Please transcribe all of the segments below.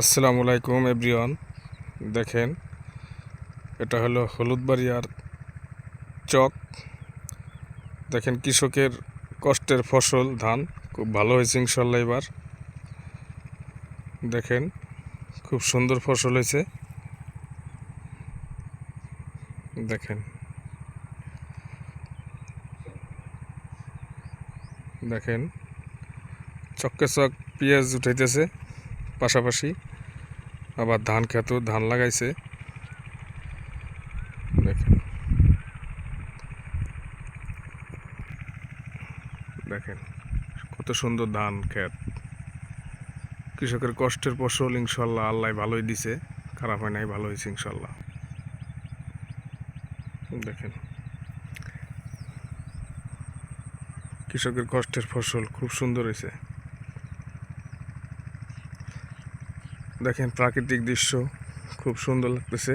আসসালামু আলাইকুম এভরিওয়ান। দেখেন, এটা হলো হলুদবাড়িয়ার চক। দেখেন, কৃষকের কষ্টের ফসল, ধান। খুব ভালো হয়েছে ইনশাল্লাহ এবার। দেখেন, খুব সুন্দর ফসল হয়েছে। দেখেন। দেখেন, চককে চক পেঁয়াজ উঠাইতেছে। পাশাপাশি আবার ধান খেত ধান লাগাইছে। দেখেন। দেখেন, কত সুন্দর ধান ক্ষেত। কৃষকের কষ্টের ফসল ইনশাল্লাহ আল্লাহ ভালোই দিছে, খারাপ হয় নাই, ভালো হয়েছে ইনশাল্লাহ। দেখেন। কৃষকের কষ্টের ফসল খুব সুন্দর হয়েছে। দেখেন প্রাকৃতিক দৃশ্য, খুব সুন্দর লাগতেছে।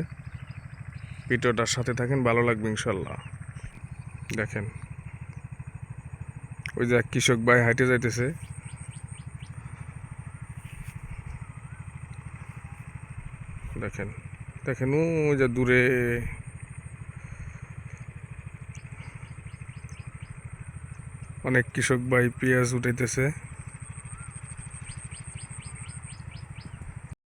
ভিডিওটার সাথে থাকেন, ভালো লাগবে ইনশাল্লাহ। দেখেন। ওই যে এক কৃষক ভাই হাইটে যাইতেছে। দেখেন দেখেন ওই যে দূরে। অনেক কৃষক ভাই পেঁয়াজ উঠাইতেছে।